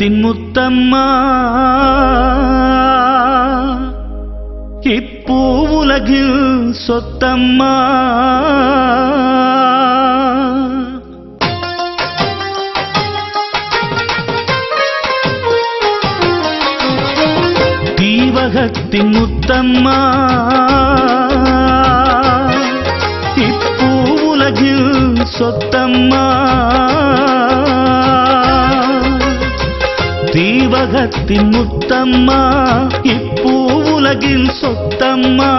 தீவகத்தின் முத்தம்மா. இப்பூவுலகில் சொத்தம்மா. தீவகத்தின் முத்தம்மா. இப்பூவுலகில் சொத்தம்மா. உலகத்தின் முத்தம்மா இப்பூவுலகில் சொத்தம்மா.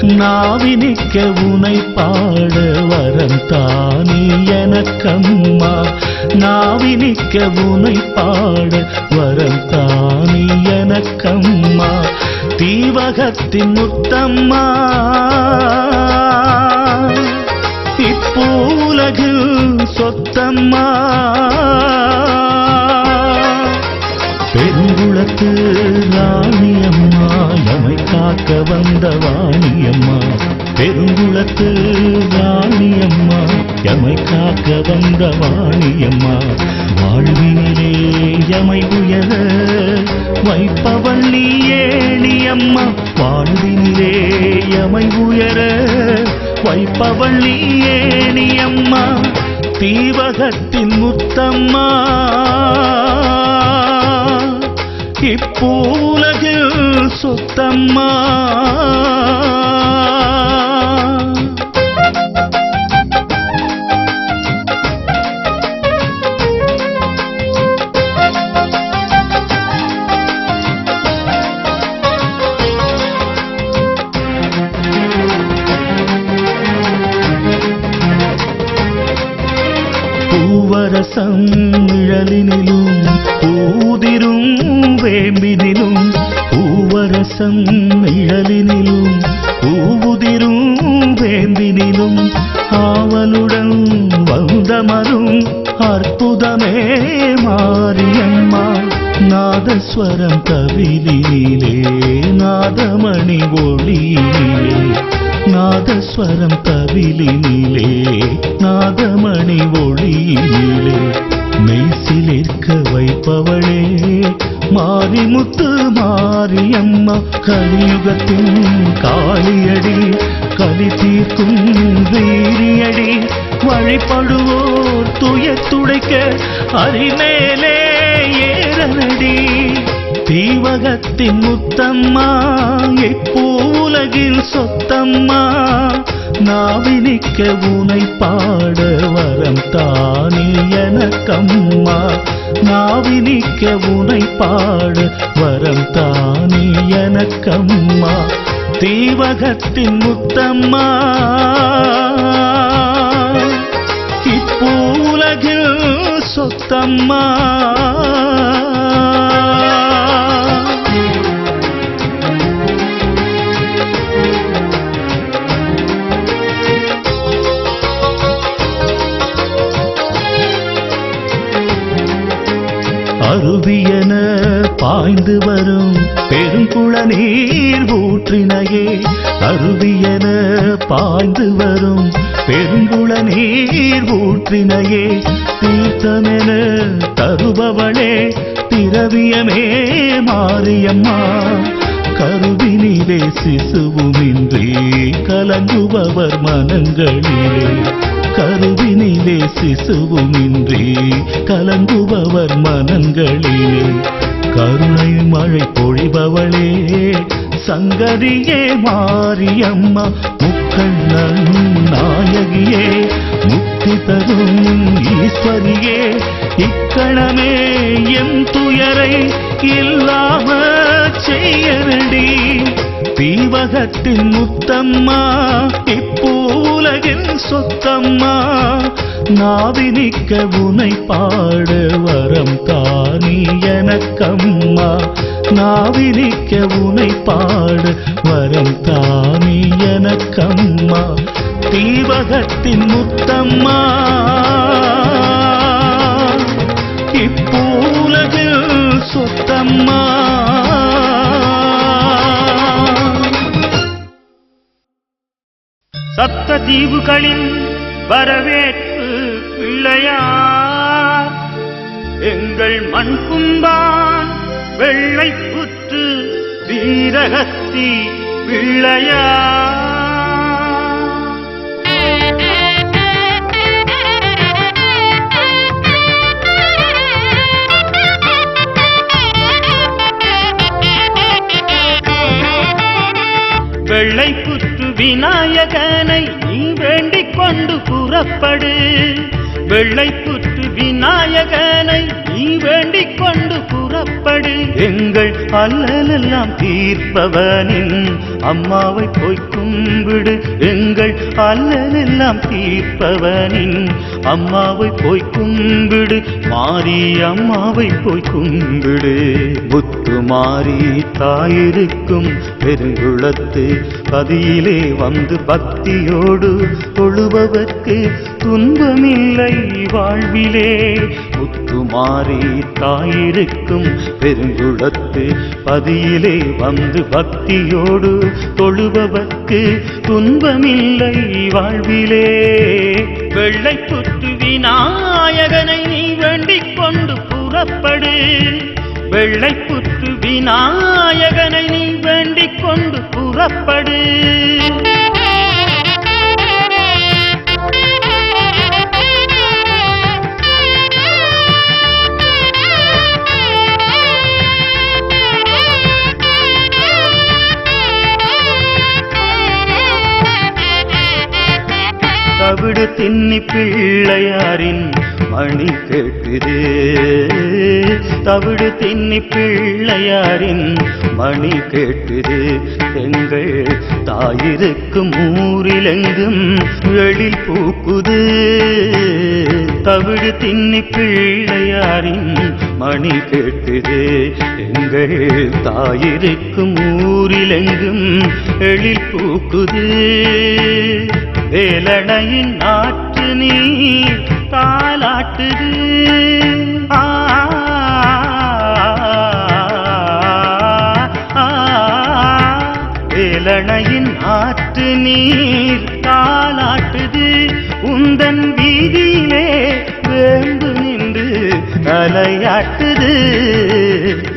நாவினிக்க உனை பாட வரம் தானே எனக்கம்மா. நாவினிக்க உனை பாட வரம் தானே எனக்கம்மா. தீவகத்தின் முத்தம்மா. இப்போ உலகில் சொத்தம்மா. பெருங்குளத்து ராணியம்மா நம்மை காக்க வந்த வாணியம்மா. பெருங்குளத்து ராணியம்மா எமை காக்க வந்த வாணியம்மா. வாழ்வினிலே எமை உயர வைப்பவள் நீ ஏணியம்மா. வாழ்வினிலே எமை உயர வைப்பவள் நீ ஏணியம்மா. தீவகத்தின் முத்தம்மா. இப்பூலகில் சொத்தம்மா. பூவரசம் நிழலினிலும் பூதிரும் வேம்பினிலும் பூவரசம் நிழலினிலும் பூவுதிரும் வேம்பினிலும் ஆவலுடன் வந்தமரும் அற்புதமே மாரியம்மா. நாதஸ்வரம் கவிதிலே நாதமணி ஒளியிலே நாதஸ்வரம் தவிலினிலே நாதமணி ஒளியினிலே மெய்சிலிருக்க வைப்பவளே. மாரிமுத்து மாரியம்மா கலியுகத்தின் காளியடி கலி தீர்க்கும் வீரியடி வழிபடுவோர் துயர் துடைக்க அரிமேலே ஏறனடி தீவகத்தின் முத்தம்மா எப்பூலகில் சொத்தம்மா நாவினிக்க உனை பாட வரம் தானே எனக்கம்மா நாவினிக்க உனை பாட வரம் தானே எனக்கம்மா தீவகத்தின் முத்தம்மா. இப்பூலகில் சொத்தம்மா அருவியன பாய்ந்து வரும் பெருங்குள நீர் ஊற்றினையே. அருவியன பாய்ந்து வரும் பெருங்குள நீர் ஊற்றினையே. தீர்த்தமென தருபவளே திரவியமே மாரியம்மா. கருவினிலே சிசுவுமின்றி கலங்குபவர் மனங்களிலே. கருவினிலே சிசுவுமின்றி கலங்குபவர் மனங்களிலே. கருணை மழை பொழிபவளே சங்கதியே மாரியம்மா முக்கண்ணன் நாயகியே முக்தி தரும் ஈஸ்வரியே இக்கணமே என் துயரை இல்லாம செய்யரடி தீவகத்தின் முத்தம்மா இப்பூலகின் சொத்தம்மா நாவினிக்க உனை பாட வரம் தானி எனக்கம்மா நாவினிக்க உனை பாட வரம் தானி எனக்கம்மா தீவகத்தின் முத்தம்மா. இப்பூலகில் சொத்தம்மா சப்த தீவுகளின் வரவேற்பு பிள்ளையார் எங்கள் மண் கும்பான் வெள்ளை புற்று வீரகத்தி பிள்ளையா? வெள்ளை விநாயகனை நீ வேண்டிக் கொண்டு புறப்படு. வெள்ளை புற்று விநாயகனை நீ வேண்டிக் கொண்டு புறப்படு. எங்கள் அல்லலெல்லாம் தீர்ப்பவனின் அம்மாவை போய் கும்பிடு. எங்கள் அல்லலெல்லாம் தீர்ப்பவனின் அம்மாவை போய் கும்பிடு. மாரியம்மாவை போய் கும்பிடு. முத்து மாறி தாயிருக்கும் பெருங்குளத்து. பதியிலே வந்து பக்தியோடு தொழுபவர்க்கு துன்பமில்லை வாழ்விலே. முத்து மாறி தாயிருக்கும் பெருங்குளத்து. பதியிலே வந்து பக்தியோடு தொழுபவர்க்கு துன்பமில்லை வாழ்விலே. வெள்ளை புத்து விநாயகனை நீ கொண்டு புறப்படு. வெள்ளை புத்து விநாயகனை நீ வேண்டிக் கொண்டு புறப்படு. தவிடு தின்னி பிள்ளையாரின் மணி கேட்குது. தவிடு தின்னி பிள்ளையாரின் மணி கேட்டுது எங்கள் தாயிருக்கும் ஊரிலெங்கும் எழில் பூக்குது. தவிடு தின்னி பிள்ளையாரின் மணி கேட்டுது எங்கள் தாயிருக்கும் ஊரிலெங்கும் எழில் பூக்குது. வேலடையின் ஆற்று நீர் தாலாட்டுது வேலணையின் ஆற்று நீர் தாலாட்டுது உந்தன் வீதியிலே வேந்து நின்று அலையாட்டுது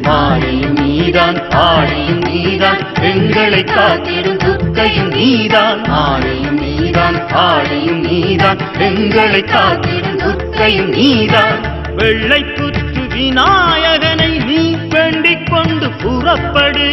மாலையும் நீதான் ஆடியும் நீதான் எங்களை காத்திருந்து கங்கையும் நீதான் ஆடையும் நீதான் ஆடையும் நீதான் எங்களை காத்திடும் துக்கையும் நீதான். வெள்ளை புற்று விநாயகனை நீ வேண்டிக் கொண்டு புறப்படு.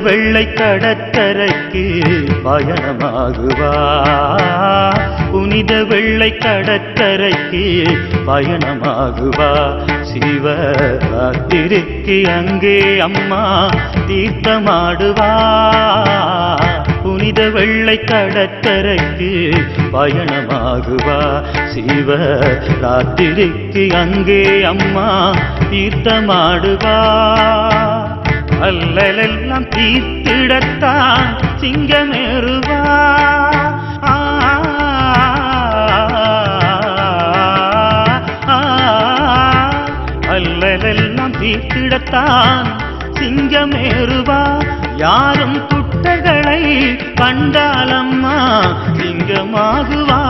வெள்ளை கடற்கரைக்கு பயணமாகுவா? புனித வெள்ளை கடற்கரைக்கு பயணமாகுவா? சிவ சிவராத்திரிக்கு அங்கே அம்மா தீர்த்தமாடுவா? புனித வெள்ளை கடற்கரைக்கு பயணமாகுவா? சிவ ராத்திரிக்கு அங்கே அம்மா தீர்த்தமாடுவா? அல்லலெல்லாம் தீர்த்திடத்தான் சிங்கமேறுவா அல்லலெல்லாம் தீர்த்திடத்தான் சிங்கமேறுவா யாரும் குட்டைகளை கண்டாலம்மா சிங்கமாகுவா.